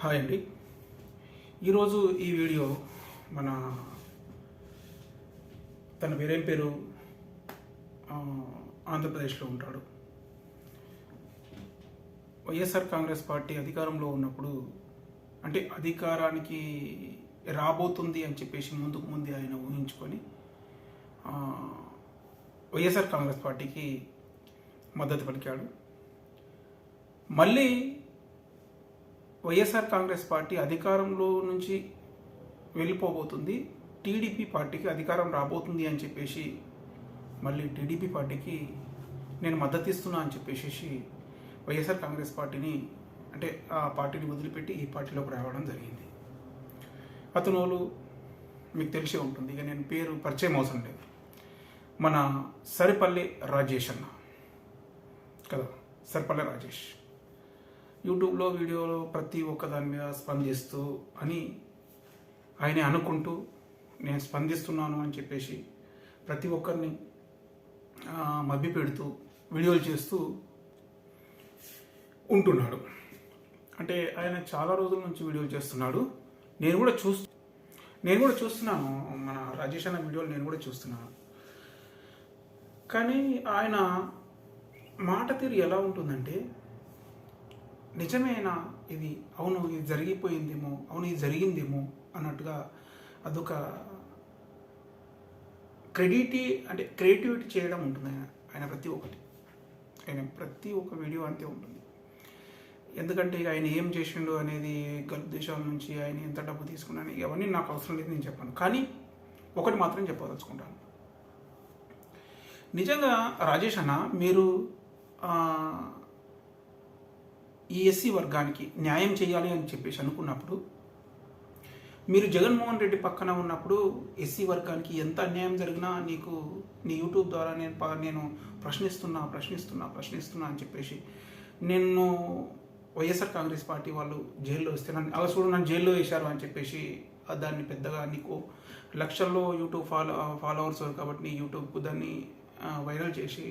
Hi అండి. ఈరోజు ఈ వీడియో మన తన పేరేం పేరు? ఆంధ్రప్రదేశ్లో ఉంటాడు. వైఎస్ఆర్ కాంగ్రెస్ పార్టీ అధికారంలో ఉన్నప్పుడు అంటే అధికారానికి రాబోతుంది అని చెప్పేసి ముందుకు ముందే ఆయన ఊహించుకొని వైఎస్ఆర్ కాంగ్రెస్ పార్టీకి మద్దతు పలికాడు. మళ్ళీ వైఎస్ఆర్ కాంగ్రెస్ పార్టీ అధికారంలో నుంచి వెళ్ళిపోబోతుంది. టీడీపీ పార్టీకి అధికారం రాబోతుంది అని చెప్పేసి మళ్ళీ టీడీపీ పార్టీకి నేను మద్దతు ఇస్తున్నా అని చెప్పేసి వైఎస్ఆర్ కాంగ్రెస్ పార్టీని అంటే ఆ పార్టీని వదిలిపెట్టి ఈ పార్టీలోకి రావడం జరిగింది. అతను వాళ్ళు మీకు తెలిసే ఉంటుంది ఇక నేను పేరు పరిచయం అవసరం లేదు. మన సరిపల్లి రాజేష్ అన్న. కదా? సరిపల్లి రాజేష్. యూట్యూబ్లో వీడియోలో ప్రతి ఒక్క దాని మీద స్పందిస్తూ అని ఆయనే అనుకుంటూ నేను స్పందిస్తున్నాను అని చెప్పేసి ప్రతి ఒక్కరిని మభ్య పెడుతూ వీడియోలు చేస్తూ ఉంటున్నాడు. అంటే ఆయన చాలా రోజుల నుంచి వీడియోలు చేస్తున్నాడు. నేను కూడా చూస్తూ నేను కూడా చూస్తున్నాను. మన రాజేష్ అన్న వీడియోలు నేను కూడా చూస్తున్నాను. కానీ ఆయన మాట తీరు ఎలా ఉంటుందంటే నిజమేనా ఇది? అవును ఇది జరిగిపోయిందేమో అవును ఇది జరిగిందేమో అన్నట్టుగా అదొక క్రెడిటీ అంటే క్రియేటివిటీ చేయడం ఉంటుంది ఆయన ఆయన ప్రతి ఒక్కటి. ఆయన ప్రతి ఒక్క వీడియో అంతే ఉంటుంది. ఎందుకంటే ఇక ఆయన ఏం చేసిండు అనేది గల్ఫ్ దేశాల నుంచి ఆయన ఎంత డబ్బు తీసుకున్నాను ఇవన్నీ నాకు అవసరం లేదు నేను చెప్పాను. కానీ ఒకటి మాత్రం చెప్పదలుచుకుంటాను. నిజంగా రాజేష్ అన్న మీరు ఈ ఎస్సీ వర్గానికి న్యాయం చేయాలి అని చెప్పేసి అనుకున్నప్పుడు మీరు జగన్మోహన్ రెడ్డి పక్కన ఉన్నప్పుడు ఎస్సీ వర్గానికి ఎంత అన్యాయం జరిగినా నీకు నీ యూట్యూబ్ ద్వారా నేను నేను ప్రశ్నిస్తున్నా ప్రశ్నిస్తున్నా ప్రశ్నిస్తున్నా అని చెప్పేసి నిన్ను వైఎస్ఆర్ కాంగ్రెస్ పార్టీ వాళ్ళు జైల్లో వేస్తే నన్ను అలా చూడు నన్ను జైల్లో వేశారు అని చెప్పేసి దాన్ని పెద్దగా నీకు లక్షల్లో యూట్యూబ్ ఫాలో ఫాలోవర్స్ కాబట్టి నీ యూట్యూబ్కు దాన్ని వైరల్ చేసి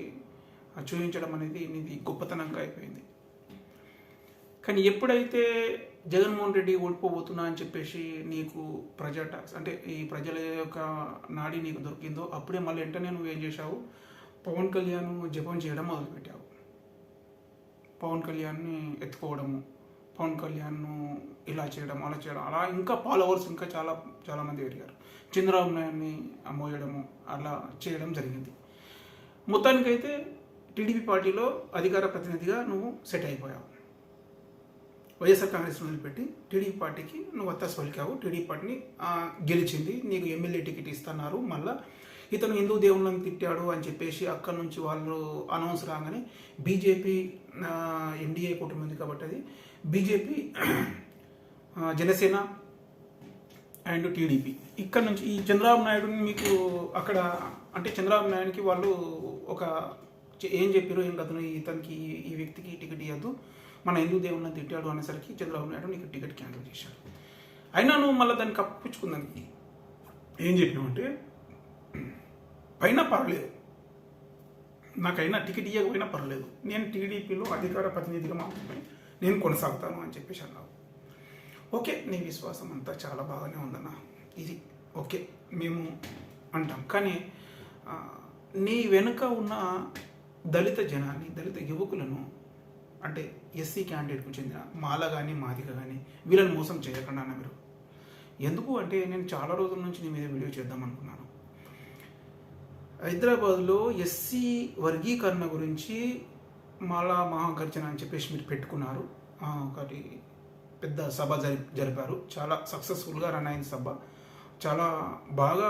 చూపించడం అనేది నీది గొప్పతనంగా అయిపోయింది. కానీ ఎప్పుడైతే జగన్మోహన్ రెడ్డి ఓడిపోబోతున్నా అని చెప్పేసి నీకు ప్రజా టాక్స్ అంటే ఈ ప్రజల యొక్క నాడి నీకు దొరికిందో అప్పుడే మళ్ళీ వెంటనే నువ్వు ఏం చేశావు? పవన్ కళ్యాణ్ జపం చేయడం మొదలుపెట్టావు. పవన్ కళ్యాణ్ని ఎత్తుకోవడము పవన్ కళ్యాణ్ను ఇలా చేయడం అలా చేయడం అలా ఇంకా ఫాలోవర్స్ ఇంకా చాలా చాలామంది పెరిగారు. చంద్రబాబు నాయుడిని మోయడము అలా చేయడం జరిగింది. మొత్తానికైతే టీడీపీ పార్టీలో అధికార ప్రతినిధిగా నువ్వు సెట్ అయిపోయావు. వైఎస్ఆర్ కాంగ్రెస్ వదిలిపెట్టి టీడీపీ పార్టీకి నువ్వు వత్తాసు పలికావు టీడీపీ పార్టీని గెలిచింది. నీకు ఎమ్మెల్యే టికెట్ ఇస్తున్నారు. మళ్ళీ ఇతను హిందూ దేవుళ్ళని తిట్టాడు అని చెప్పేసి అక్కడి నుంచి వాళ్ళు అనౌన్స్ రాగానే బీజేపీ ఎన్డీఏ కూటమి ఉంది కాబట్టి అది బీజేపీ జనసేన అండ్ టీడీపీ. ఇక్కడ నుంచి ఈ చంద్రబాబు నాయుడుని మీకు అక్కడ అంటే చంద్రబాబు నాయుడుకి వాళ్ళు ఒక ఏం చెప్పారు ఏం కథను ఇతనికి ఈ వ్యక్తికి టికెట్ ఇవ్వద్దు మన హిందూ దేవుళ్ళని తిట్టాడు అనేసరికి చంద్రబాబు నాయుడు నీకు టికెట్ క్యాన్సిల్ చేశాడు. అయినా నువ్వు మళ్ళీ దాన్ని కప్పించుకుందానికి ఏం చెప్పినావంటే పైన పర్లేదు. నాకైనా టికెట్ ఇవ్వకపోయినా పర్లేదు. నేను టీడీపీలో అధికార ప్రతినిధిగా మాత్రమే నేను కొనసాగుతాను అని చెప్పేసి అన్నావు. ఓకే నీ విశ్వాసం అంతా చాలా బాగానే ఉందన్న. ఇది ఓకే మేము అంటాం. కానీ నీ వెనుక ఉన్న దళిత జనాన్ని దళిత యువకులను అంటే ఎస్సీ క్యాండిడేట్కు చెందిన మాల కానీ మాదిక కానీ వీళ్ళని మోసం చేయకుండా అన్న మీరు. ఎందుకు అంటే నేను చాలా రోజుల నుంచి నీ మీద వీడియో చేద్దాం అనుకున్నాను. హైదరాబాద్లో ఎస్సీ వర్గీకరణ గురించి మాలా మహాగర్జన అని చెప్పేసి మీరు పెట్టుకున్నారు. ఒకటి పెద్ద సభ జరి జరిపారు. చాలా సక్సెస్ఫుల్గా రన్ అయింది సభ. చాలా బాగా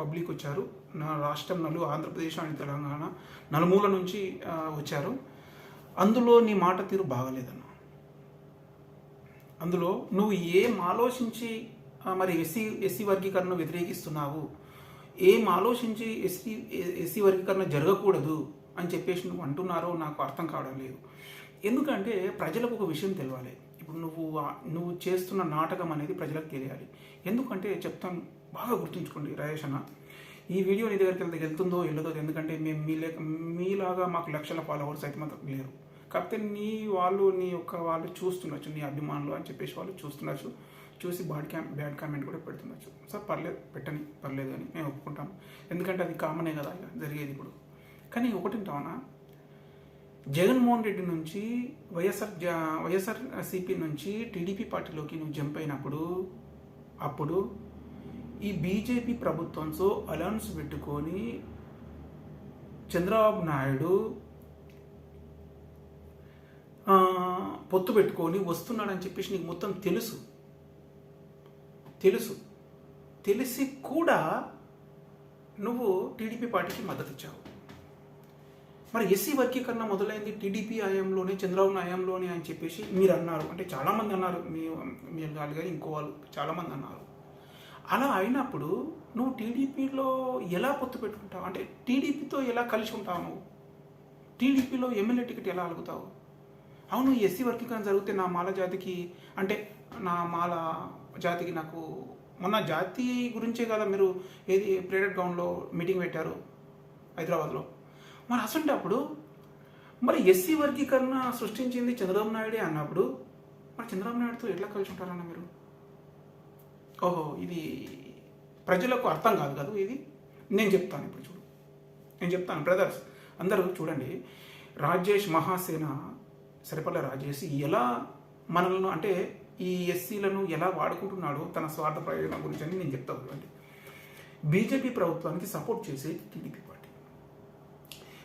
పబ్లిక్ వచ్చారు. నా రాష్ట్రం నలు ఆంధ్రప్రదేశ్ అండ్ తెలంగాణ నలుమూల నుంచి వచ్చారు. అందులో నీ మాట తీరు బాగలేదన్న అందులో నువ్వు ఏం ఆలోచించి మరి ఎస్సీ ఎస్సీ వర్గీకరణను వ్యతిరేకిస్తున్నావు ఏం ఆలోచించి ఎస్సీ ఎస్సీ వర్గీకరణ జరగకూడదు అని చెప్పేసి నువ్వు అంటున్నారో నాకు అర్థం కావడం లేదు. ఎందుకంటే ప్రజలకు ఒక విషయం తెలియాలి ఇప్పుడు నువ్వు నువ్వు చేస్తున్న నాటకం అనేది ప్రజలకు తెలియాలి. ఎందుకంటే చెప్తాను బాగా గుర్తుంచుకోండి రాజేష్ అన్న. ఈ వీడియో నీ దగ్గరికి వెళ్తుందో వెళ్ళదో ఎందుకంటే మేము మీ లేక మీలాగా మాకు లక్షల ఫాలోవర్స్ అయితే మాత్రం లేరు. కాకపోతే నీ వాళ్ళు నీ యొక్క వాళ్ళు చూస్తుండొచ్చు నీ అభిమానులు అని చెప్పేసి వాళ్ళు చూస్తుండొచ్చు. చూసి బాడ్ క్యామ్ బ్యాడ్ కామెంట్ కూడా పెడుతుండొచ్చు. సార్ పర్లేదు పెట్టని పర్లేదు అని మేము ఒప్పుకుంటాం. ఎందుకంటే అది కామనే కదా ఇక జరిగేది ఇప్పుడు. కానీ ఒకటి ఉంటామన్నా జగన్మోహన్ రెడ్డి నుంచి వైఎస్ఆర్ జా- వైఎస్ఆర్ సిపి నుంచి టీడీపీ పార్టీలోకి నువ్వు జంప్ అయినప్పుడు అప్పుడు ఈ బీజేపీ ప్రభుత్వంతో అలయన్స్ పెట్టుకొని చంద్రబాబు నాయుడు పొత్తు పెట్టుకొని వస్తున్నాడని చెప్పేసి నీకు మొత్తం తెలుసు. తెలుసు. తెలిసి కూడా నువ్వు టీడీపీ పార్టీకి మద్దతు ఇచ్చావు మరి ఎస్సీ వర్గీకరణ మొదలైంది టీడీపీ హయాంలోనే చంద్రబాబు హయాంలోనే అని చెప్పేసి మీరు అన్నారు. అంటే చాలామంది అన్నారు. మీ మీరు కాదు కానీ ఇంకో వాళ్ళు చాలామంది అన్నారు. అలా అయినప్పుడు నువ్వు టీడీపీలో ఎలా పొత్తు పెట్టుకుంటావు? అంటే టీడీపీతో ఎలా కలిసి ఉంటావు నువ్వు? టీడీపీలో ఎమ్మెల్యే టికెట్ ఎలా అలుగుతావు అవును ఎస్సీ వర్గీకరణ జరిగితే నా మాల జాతికి అంటే నా మాల జాతికి నాకు మొన్న జాతి గురించే కదా మీరు ఏది ప్లేడెడ్ గ్రౌండ్లో మీటింగ్ పెట్టారు హైదరాబాద్లో. మరి అసంటప్పుడు మరి ఎస్సీ వర్గీకరణ సృష్టించింది చంద్రబాబు నాయుడే అన్నప్పుడు మరి చంద్రబాబు నాయుడుతో ఎట్లా కలిసి ఉంటారన్న మీరు? ఓహో ఇది ప్రజలకు అర్థం కాదు కదా ఇది? నేను చెప్తాను ఇప్పుడు చూడు. నేను చెప్తాను బ్రదర్స్ అందరూ చూడండి. రాజేష్ మహాసేన సరిపల్ల రాజేష్ ఎలా మనల్ని అంటే ఈ ఎస్సీలను ఎలా వాడుకుంటున్నాడో తన స్వార్థ ప్రయోజనం గురించి అని నేను చెప్తాను చూడండి బీజేపీ ప్రభుత్వానికి సపోర్ట్ చేసే TDP party.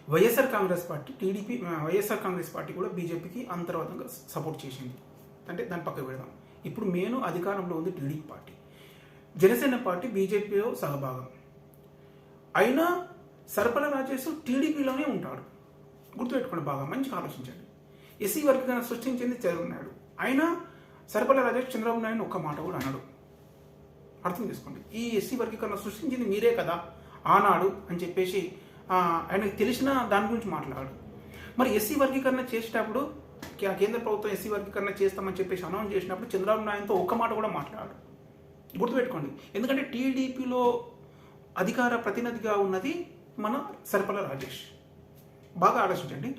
YSR Congress party TDP YSR Congress party కూడా బీజేపీకి అంతర్గతంగా సపోర్ట్ చేసింది. అంటే దాని పక్కకు పెడదాం. ఇప్పుడు మేను అధికారంలో ఉంది టీడీపీ పార్టీ. జనసేన పార్టీ బీజేపీలో సహభాగం. అయినా సరఫల రాజేష్ టీడీపీలోనే ఉంటాడు. గుర్తుపెట్టుకోండి బాగా మంచిగా ఆలోచించండి. ఎస్సీ వర్గీకరణ సృష్టించింది చంద్రబాబు అయినా సరఫల రాజేష్ చంద్రబాబు నాయుడు ఒక్క మాట కూడా అన్నాడు అర్థం చేసుకోండి. ఈ ఎస్సీ వర్గీకరణ సృష్టించింది మీరే కదా ఆనాడు అని చెప్పేసి ఆయనకు తెలిసిన దాని గురించి మాట్లాడాడు మరి ఎస్సీ వర్గీకరణ చేసేటప్పుడు కేంద్ర ప్రభుత్వం ఎస్సీ వర్గీకరణ చేస్తామని చెప్పేసి అనౌన్స్ చేసినప్పుడు చంద్రబాబు నాయుడుతో ఒక్క మాట కూడా మాట్లాడాడు గుర్తుపెట్టుకోండి. ఎందుకంటే టీడీపీలో అధికార ప్రతినిధిగా ఉన్నది మన సర్పల రాజేష్. బాగా ఆలోచించండి.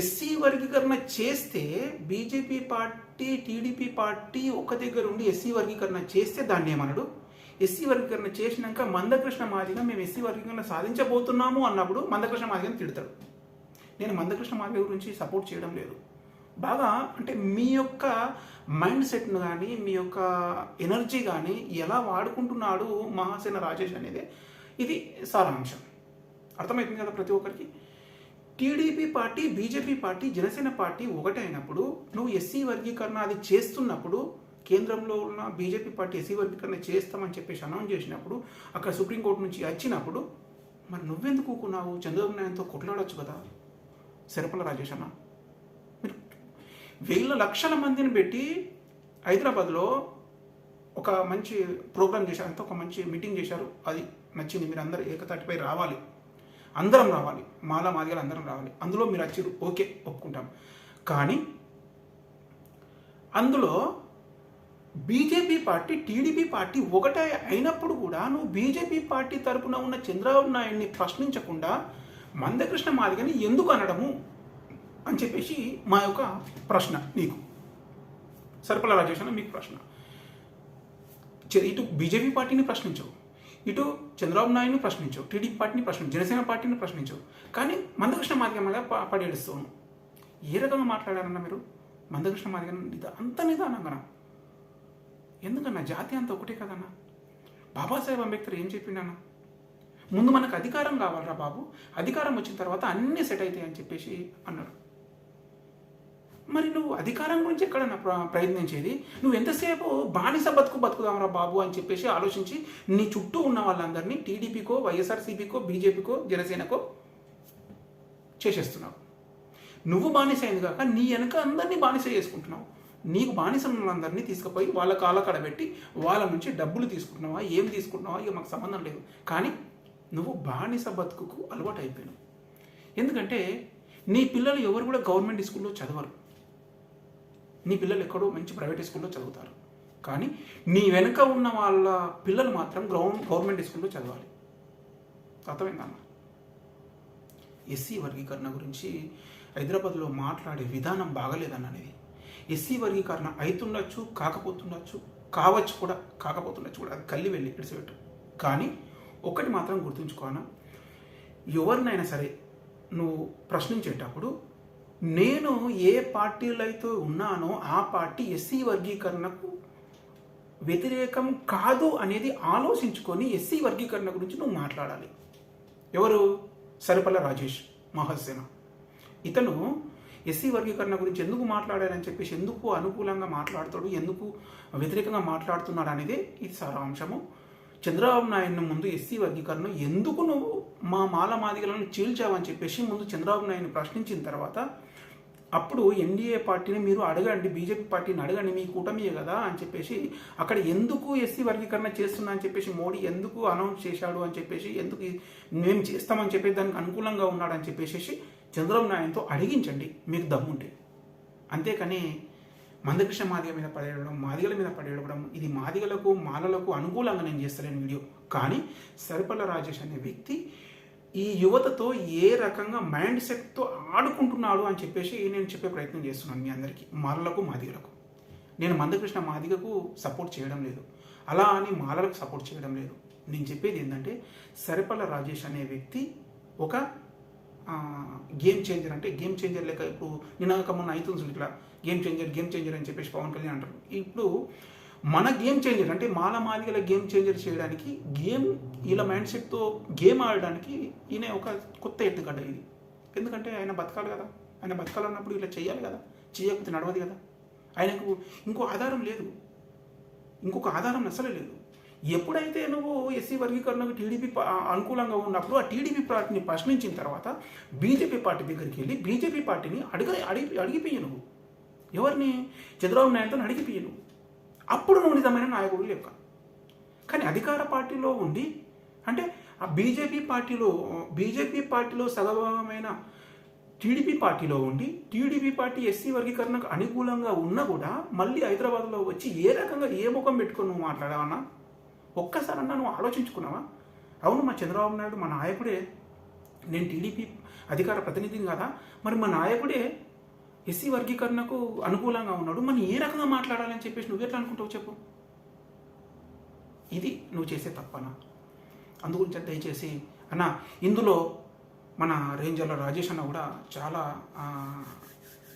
ఎస్సీ వర్గీకరణ చేస్తే బీజేపీ పార్టీ టీడీపీ పార్టీ ఒక దగ్గర ఉండి ఎస్సీ వర్గీకరణ చేస్తే దాన్ని ఏమనడు? ఎస్సీ వర్గీకరణ చేసినాక మందకృష్ణ మాదిగా మేము ఎస్సీ వర్గీకరణ సాధించబోతున్నాము అన్నప్పుడు మందకృష్ణ మాదిగని తిడతాడు. నేను మందకృష్ణ మాదిగ గురించి సపోర్ట్ చేయడం లేదు. బాగా అంటే మీ యొక్క మైండ్ సెట్ను కానీ మీ యొక్క ఎనర్జీ కానీ ఎలా వాడుకుంటున్నాడు మహాసేన రాజేష్ అనేది ఇది సారాంశం. అర్థమవుతుంది కదా ప్రతి ఒక్కరికి? TDP party BJP party Janasena party ఒకటే అయినప్పుడు నువ్వు ఎస్సీ వర్గీకరణ అది చేస్తున్నప్పుడు కేంద్రంలో ఉన్న బీజేపీ పార్టీ ఎస్సీ వర్గీకరణ చేస్తామని చెప్పేసి అనౌన్స్ చేసినప్పుడు అక్కడ సుప్రీంకోర్టు నుంచి వచ్చినప్పుడు మరి నువ్వెందుకు ఊకున్నావు చంద్రబాబు నాయుడుతో కొట్లాడొచ్చు కదా? శరపల రాజేష్ అన్న. మీరు వేల లక్షల మందిని పెట్టి హైదరాబాద్లో ఒక మంచి ప్రోగ్రామ్ చేశారు అంతా ఒక మంచి మీటింగ్ చేశారు. అది నచ్చింది మీరు అందరూ ఏకతాటిపై రావాలి. అందరం రావాలి. మాల మాదిగలు అందరం రావాలి. అందులో మీరు వచ్చారు ఓకే ఒప్పుకుంటాం. కానీ అందులో బీజేపీ పార్టీ టీడీపీ పార్టీ ఒకటే అయినప్పుడు కూడా నువ్వు బీజేపీ పార్టీ తరపున ఉన్న చంద్రబాబు నాయుడిని ప్రశ్నించకుండా మందకృష్ణ మాదిగని ఎందుకు అనడము అని చెప్పేసి మా యొక్క ప్రశ్న నీకు. సరిపల రాజేష్ మీకు ప్రశ్న. ఇటు బీజేపీ పార్టీని ప్రశ్నించవు. ఇటు చంద్రబాబు నాయుడుని ప్రశ్నించు టీడీపీ పార్టీని ప్రశ్నించు జనసేన పార్టీని ప్రశ్నించు కానీ మందకృష్ణ మాదిగ మీద ప- పడేడుస్తాను ఏ రకంగా మాట్లాడారన్న మీరు? మందకృష్ణ మాదిగ నిదా అంత నిదానంగా ఎందుకన్నా? జాతి అంత ఒకటే కదన్నా? బాబాసాహెబ్ అంబేద్కర్ ఏం చెప్పిండన్నా? ముందు మనకు అధికారం కావాలరా బాబు? అధికారం వచ్చిన తర్వాత అన్నీ సెట్ అవుతాయి అని చెప్పేసి అన్నాడు మరి నువ్వు అధికారం గురించి ఎక్కడన్నా ప్ర- ప్రయత్నించేది? నువ్వు ఎంతసేపు బానిస బతుకు బతుకుదాంరా బాబు అని చెప్పేసి ఆలోచించి నీ చుట్టూ ఉన్న వాళ్ళందరినీ టీడీపీకో వైఎస్ఆర్సీపీకో బీజేపీకో జనసేనకో చేసేస్తున్నావు. నువ్వు బానిస అయింది కాక నీ వెనక అందరినీ బానిస చేసుకుంటున్నావు. నీకు బానిస తీసుకుపోయి వాళ్ళ కాళ్ళ కడబెట్టి వాళ్ళ నుంచి డబ్బులు తీసుకుంటున్నావా? ఏం తీసుకుంటున్నావా? ఇక మాకు సంబంధం లేదు. కానీ నువ్వు బానిస బతుకుకు అలవాటు అయిపోయినావు ఎందుకంటే నీ పిల్లలు ఎవరు కూడా గవర్నమెంట్ స్కూల్లో చదవరు. నీ పిల్లలు ఎక్కడో మంచి ప్రైవేట్ స్కూల్లో చదువుతారు. కానీ నీ వెనుక ఉన్న వాళ్ళ పిల్లలు మాత్రం గ్రౌండ్ గవర్నమెంట్ స్కూల్లో చదవాలి. అర్థమైందన్న ఎస్సీ వర్గీకరణ గురించి హైదరాబాద్లో మాట్లాడే విధానం బాగలేదని అనేది. ఎస్సీ వర్గీకరణ అవుతుండొచ్చు కాకపోతుండొచ్చు కావచ్చు కూడా కాకపోతుండొచ్చు కూడా అది కళ్ళి వెళ్ళి ఇడిచిపెట్టు కానీ ఒకటి మాత్రం గుర్తుంచుకోనా ఎవరినైనా సరే నువ్వు ప్రశ్నించేటప్పుడు నేను ఏ పార్టీలో అయితే ఉన్నానో ఆ పార్టీ ఎస్సీ వర్గీకరణకు వ్యతిరేకం కాదు అనేది ఆలోచించుకొని ఎస్సీ వర్గీకరణ గురించి నువ్వు మాట్లాడాలి. ఎవరు? సరిపల్ల రాజేష్ మహాసేన. ఇతను ఎస్సీ వర్గీకరణ గురించి ఎందుకు మాట్లాడారని చెప్పేసి ఎందుకు అనుకూలంగా మాట్లాడతాడు ఎందుకు వ్యతిరేకంగా మాట్లాడుతున్నాడు అనేది ఇది సారాంశము. చంద్రబాబు నాయుడు ముందు ఎస్సీ వర్గీకరణ ఎందుకు నువ్వు మా మాల మాదిగలను చీల్చావని చెప్పేసి ముందు చంద్రబాబు నాయుడిని ప్రశ్నించిన తర్వాత అప్పుడు ఎన్డీఏ పార్టీని మీరు అడగండి బీజేపీ పార్టీని అడగండి మీ కూటమియే కదా అని చెప్పేసి అక్కడ ఎందుకు ఎస్సీ వర్గీకరణ చేస్తున్నా అని చెప్పేసి మోడీ ఎందుకు అనౌన్స్ చేశాడు అని చెప్పేసి ఎందుకు మేము చేస్తామని చెప్పేసి దానికి అనుకూలంగా ఉన్నాడని చెప్పేసి చంద్రబాబు నాయుడుతో అడిగించండి మీకు దమ్ముంటే. అంతేకాని మందకృష్ణ మాదిగ మీద పడేయడం మాదిగల మీద పడేయడం ఇది మాదిగలకు మాలలకు అనుకూలంగా నేను చేస్తాను వీడియో. కానీ సరిపల్ల రాజేష్ అనే వ్యక్తి ఈ యువతతో ఏ రకంగా మైండ్ సెట్తో ఆడుకుంటున్నాడు అని చెప్పేసి నేను చెప్పే ప్రయత్నం చేస్తున్నాను మీ అందరికీ మాలలకు మాదిగలకు. నేను మందకృష్ణ మాదిగకు సపోర్ట్ చేయడం లేదు. అలా అని మాలలకు సపోర్ట్ చేయడం లేదు. నేను చెప్పేది ఏంటంటే సరిపల్ల రాజేష్ అనే వ్యక్తి ఒక గేమ్ చేంజర్ అంటే గేమ్ చేంజర్ లేక ఇప్పుడు నినాక మొన్న అవుతుంది ఇట్లా గేమ్ చేంజర్ గేమ్ చేంజర్ అని చెప్పేసి పవన్ కళ్యాణ్ అంటారు. ఇప్పుడు మన గేమ్ చేంజర్ అంటే మాల మాదిగల గేమ్ చేంజర్ చేయడానికి గేమ్ ఇలా మైండ్ సెట్తో గేమ్ ఆడడానికి ఈయన ఒక కొత్త ఎత్తుగడ్డ ఇది. ఎందుకంటే ఆయన బతకాలి కదా. ఆయన బతకాలన్నప్పుడు ఇలా చేయాలి కదా. చేయకపోతే నడవదు కదా. ఆయనకు ఇంకో ఆధారం లేదు. ఇంకొక ఆధారం అసలు లేదు. ఎప్పుడైతే నువ్వు ఎస్సీ వర్గీకరణకు టీడీపీ అనుకూలంగా ఉన్నప్పుడు ఆ టీడీపీ పార్టీని ప్రశ్నించిన తర్వాత బీజేపీ పార్టీ దగ్గరికి వెళ్ళి బీజేపీ పార్టీని అడిగ అడిగి అడిగిపోయి నువ్వు. ఎవరిని? చంద్రబాబు నాయుడుతో అడిగిపోయి నువ్వు. అప్పుడు నువ్వు నిజమైన నాయకుడు లెక్క. కానీ అధికార పార్టీలో ఉండి అంటే ఆ బీజేపీ పార్టీలో బీజేపీ పార్టీలో సగభాగమైన టీడీపీ పార్టీలో ఉండి టీడీపీ పార్టీ ఎస్సీ వర్గీకరణకు అనుకూలంగా ఉన్నా కూడా మళ్ళీ హైదరాబాద్లో వచ్చి ఏ రకంగా ఏ ముఖం పెట్టుకొని నువ్వు మాట్లాడావన్నా? ఒక్కసారన్నా నువ్వు ఆలోచించుకున్నావా? అవును మా చంద్రబాబు నాయుడు మా నాయకుడే. నేను టీడీపీ అధికార ప్రతినిధిని కదా? మరి మా నాయకుడే ఎస్సీ వర్గీకరణకు అనుకూలంగా ఉన్నాడు. మనం ఏ రకంగా మాట్లాడాలని చెప్పేసి నువ్వు ఎట్లా అనుకుంటావు చెప్పు? ఇది నువ్వు చేసే తప్పనా? అందుగురించి దయచేసి అన్న ఇందులో మన రేంజర్లో రాజేష్ అన్న కూడా చాలా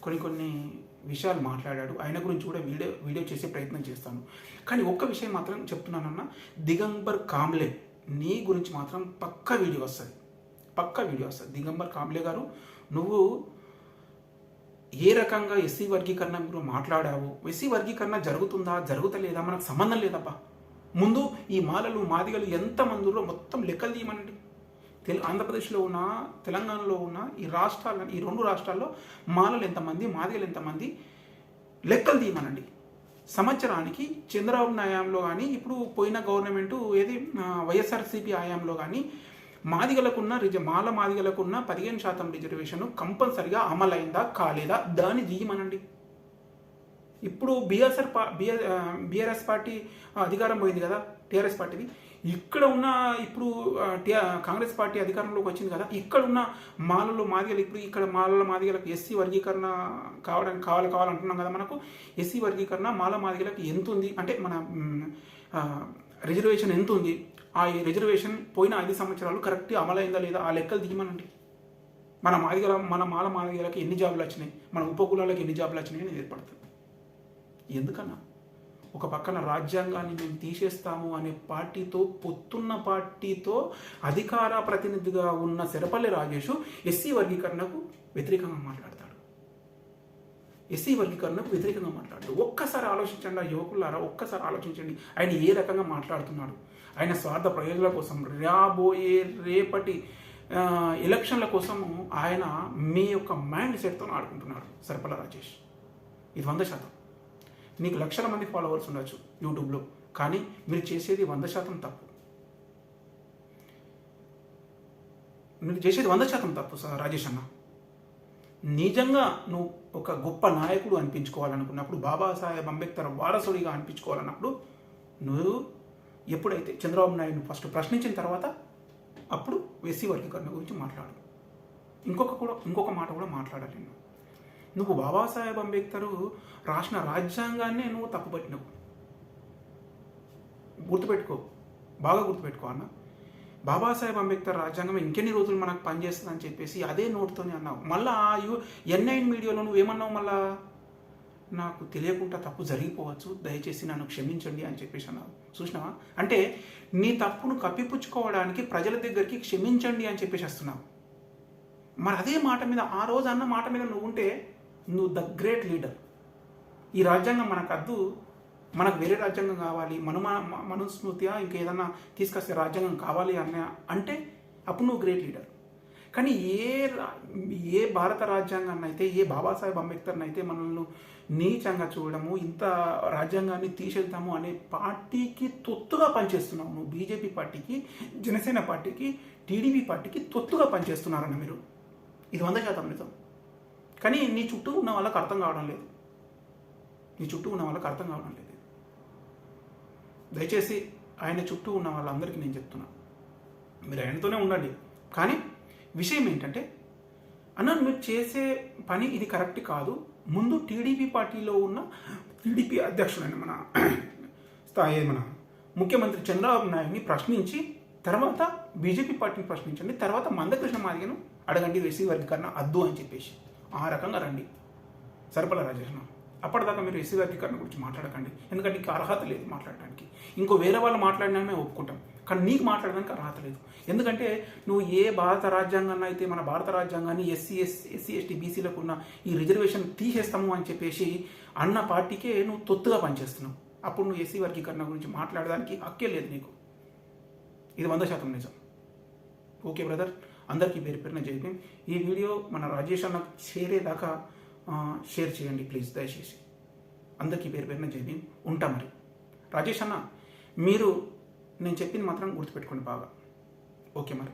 కొన్ని కొన్ని విషయాలు మాట్లాడాడు. ఆయన గురించి కూడా వీడియో వీడియో చేసే ప్రయత్నం చేస్తాను. కానీ ఒక్క విషయం మాత్రం చెప్తున్నానన్న దిగంబర్ కాంబ్లే నీ గురించి మాత్రం పక్క వీడియో వస్తుంది. పక్క వీడియో వస్తుంది. దిగంబర్ కాంబ్లే గారు నువ్వు ఏ రకంగా ఎస్సీ వర్గీకరణ మీరు మాట్లాడావు? ఎస్సీ వర్గీకరణ జరుగుతుందా? జరుగుతలేదా? మనకు సంబంధం లేదబ్బా. ముందు ఈ మాలలు మాదిగలు ఎంతమందిలో మొత్తం లెక్కలు తీయమనండి. తెలు ఆంధ్రప్రదేశ్లో ఉన్న తెలంగాణలో ఉన్న ఈ రాష్ట్రాల ఈ రెండు రాష్ట్రాల్లో మాలలు ఎంతమంది మాదిగలు ఎంతమంది లెక్కలు తీయమనండి. సంవత్సరానికి చంద్రబాబు హయాంలో కానీ ఇప్పుడు పోయిన గవర్నమెంట్ ఏది? వైఎస్ఆర్సీపీ హయాంలో కానీ మాదిగలకున్న రిజ మాల మాదిగలకున్న పదిహేను శాతం రిజర్వేషన్ కంపల్సరిగా అమలైందా కాలేదా? దాన్ని తీయమనండి ఇప్పుడు బీఆర్ఎస్ పా బీఆర్ఎస్ పార్టీ అధికారం పోయింది కదా టీఆర్ఎస్ పార్టీది. ఇక్కడ ఉన్న ఇప్పుడు కాంగ్రెస్ పార్టీ అధికారంలోకి వచ్చింది కదా ఇక్కడ ఉన్న మాలలు మాదిగలు ఇప్పుడు ఇక్కడ మాలల మాదిగలకు ఎస్సీ వర్గీకరణ కావడానికి కావాలి కావాలంటున్నాం కదా మనకు ఎస్సీ వర్గీకరణ మాల మాదిగలకు ఎంత ఉంది అంటే మన రిజర్వేషన్ ఎంత ఉంది ఆ రిజర్వేషన్ పోయిన ఐదు సంవత్సరాలు కరెక్ట్ అమలైందా లేదా? ఆ లెక్కలు దిగమనండి మన మాదిగల మన మాల మాదిగలకి ఎన్ని జాబులు వచ్చినాయి? మన ఉపకులాలకు ఎన్ని జాబులు వచ్చినాయి అని ఏర్పడుతుంది. ఎందుకన్నా? ఒక పక్కన రాజ్యాంగాన్ని మేము తీసేస్తాము అనే పార్టీతో పొత్తున్న పార్టీతో అధికార ప్రతినిధిగా ఉన్న శరపల్లి రాజేష్ ఎస్సీ వర్గీకరణకు వ్యతిరేకంగా మాట్లాడతాడు. ఎస్సీ వర్గీకరణకు వ్యతిరేకంగా మాట్లాడతాడు ఒక్కసారి ఆలోచించండి ఆ యువకులారా ఒక్కసారి ఆలోచించండి. ఆయన ఏ రకంగా మాట్లాడుతున్నాడు? ఆయన స్వార్థ ప్రయోజనాల కోసం రాబోయే రేపటి ఎలక్షన్ల కోసము ఆయన మీ యొక్క మైండ్ సెట్తో ఆడుకుంటున్నాడు సరిపల్ల రాజేష్. ఇది వంద శాతం. నీకు లక్షల మంది ఫాలోవర్స్ ఉండొచ్చు యూట్యూబ్లో కానీ మీరు చేసేది వంద శాతం తప్పు. మీరు చేసేది వంద శాతం తప్పు సార్ రాజేష్ అన్న. నిజంగా నువ్వు ఒక గొప్ప నాయకుడు అనిపించుకోవాలనుకున్నప్పుడు బాబాసాహెబ్ అంబేద్కర్ వారసుడిగా అనిపించుకోవాలన్నప్పుడు నువ్వు ఎప్పుడైతే చంద్రబాబు నాయుడు ఫస్ట్ ప్రశ్నించిన తర్వాత అప్పుడు ఎస్సీ వర్గీకరణ గురించి మాట్లాడు. ఇంకొక కూడా ఇంకొక మాట కూడా మాట్లాడాలి నేను. నువ్వు బాబాసాహెబ్ అంబేద్కర్ రాసిన రాజ్యాంగాన్నే నువ్వు తప్పుపట్టినవు. గుర్తుపెట్టుకో. బాగా గుర్తుపెట్టుకో అన్న. బాబాసాహెబ్ అంబేద్కర్ రాజ్యాంగం ఇంకెన్ని రోజులు మనకు పనిచేస్తుందని చెప్పేసి అదే నోటుతోనే అన్నావు. మళ్ళా యు ఎన్ఐన్ మీడియాలో నువ్వు ఏమన్నావు మళ్ళా? నాకు తెలియకుండా తప్పు జరిగిపోవచ్చు. దయచేసి నన్ను క్షమించండి అని చెప్పేసి అన్నావు. చూసినావా? అంటే నీ తప్పును కప్పిపుచ్చుకోవడానికి ప్రజల దగ్గరికి క్షమించండి అని చెప్పేసి వస్తున్నావు. మరి అదే మాట మీద ఆ రోజు అన్న మాట మీద నువ్వు ఉంటే నువ్వు ద గ్రేట్ లీడర్. ఈ రాజ్యాంగం మనకు అద్దు. మనకు వేరే రాజ్యాంగం కావాలి. మను మనుస్మృతిగా ఇంకేదన్నా తీసుకొస్తే రాజ్యాంగం కావాలి అన్న అంటే అప్పుడు నువ్వు గ్రేట్ లీడర్. కానీ ఏ రా- ఏ భారత రాజ్యాంగాన్ని అయితే ఏ బాబాసాహెబ్ అంబేద్కర్ని అయితే మనల్ని నీచంగా చూడడము ఇంత రాజ్యాంగాన్ని తీసేద్దాము అనే పార్టీకి తొత్తుగా పనిచేస్తున్నావు నువ్వు. బీజేపీ పార్టీకి జనసేన పార్టీకి టీడీపీ పార్టీకి తొత్తుగా పనిచేస్తున్నారన్న మీరు. ఇది వంద శాతం నిజం. కానీ నీ చుట్టూ ఉన్న వాళ్ళకి అర్థం కావడం లేదు. నీ చుట్టూ ఉన్న వాళ్ళకి అర్థం కావడం లేదు. దయచేసి ఆయన చుట్టూ ఉన్న వాళ్ళందరికీ నేను చెప్తున్నా. మీరు ఆయనతోనే ఉండండి. కానీ విషయం ఏంటంటే అన్న మీరు చేసే పని ఇది కరెక్ట్ కాదు. ముందు టీడీపీ పార్టీలో ఉన్న టీడీపీ అధ్యక్షుడైన మన స్థాయి మన ముఖ్యమంత్రి చంద్రబాబు నాయుడిని ప్రశ్నించి తర్వాత బీజేపీ పార్టీని ప్రశ్నించండి తర్వాత మందకృష్ణ మాదిగను అడగండి ఎస్సీ వర్గీకరణ అద్దు అని చెప్పేసి. ఆ రకంగా రండి. సరిపల రాజేష్ణ అప్పటిదాకా మీరు ఎస్సీ వర్గీకరణ గురించి మాట్లాడకండి. ఎందుకంటే ఇంకా అర్హత లేదు మాట్లాడడానికి ఇంకో వేరే వాళ్ళు మాట్లాడినా మేము ఒప్పుకుంటాం. కానీ నీకు మాట్లాడడానికి అర్హత లేదు. ఎందుకంటే నువ్వు ఏ భారత రాజ్యాంగాన్ని అయితే మన భారత రాజ్యాంగాన్ని ఎస్సీ ఎస్ ఎస్సీ ఎస్టీ బీసీలకు ఉన్న ఈ రిజర్వేషన్ తీసేస్తాము అని చెప్పేసి అన్న పార్టీకే నువ్వు తొత్తుగా పనిచేస్తున్నావు. అప్పుడు నువ్వు ఎస్సీ వర్గీకరణ గురించి మాట్లాడడానికి హక్కే లేదు నీకు. ఇది వంద శాతం నిజం. ఓకే బ్రదర్ అందరికీ పేరు పేరున జైభీం ఈ వీడియో మన రాజేష్ అన్న చేరేదాకా షేర్ చేయండి ప్లీజ్ దయచేసి. అందరికీ పేరు పేరున జైభీం ఉంటా మరి. రాజేష్ అన్న మీరు నేను చెప్పింది మాత్రం గుర్తుపెట్టుకోండి బాగా. ఓకే మరి.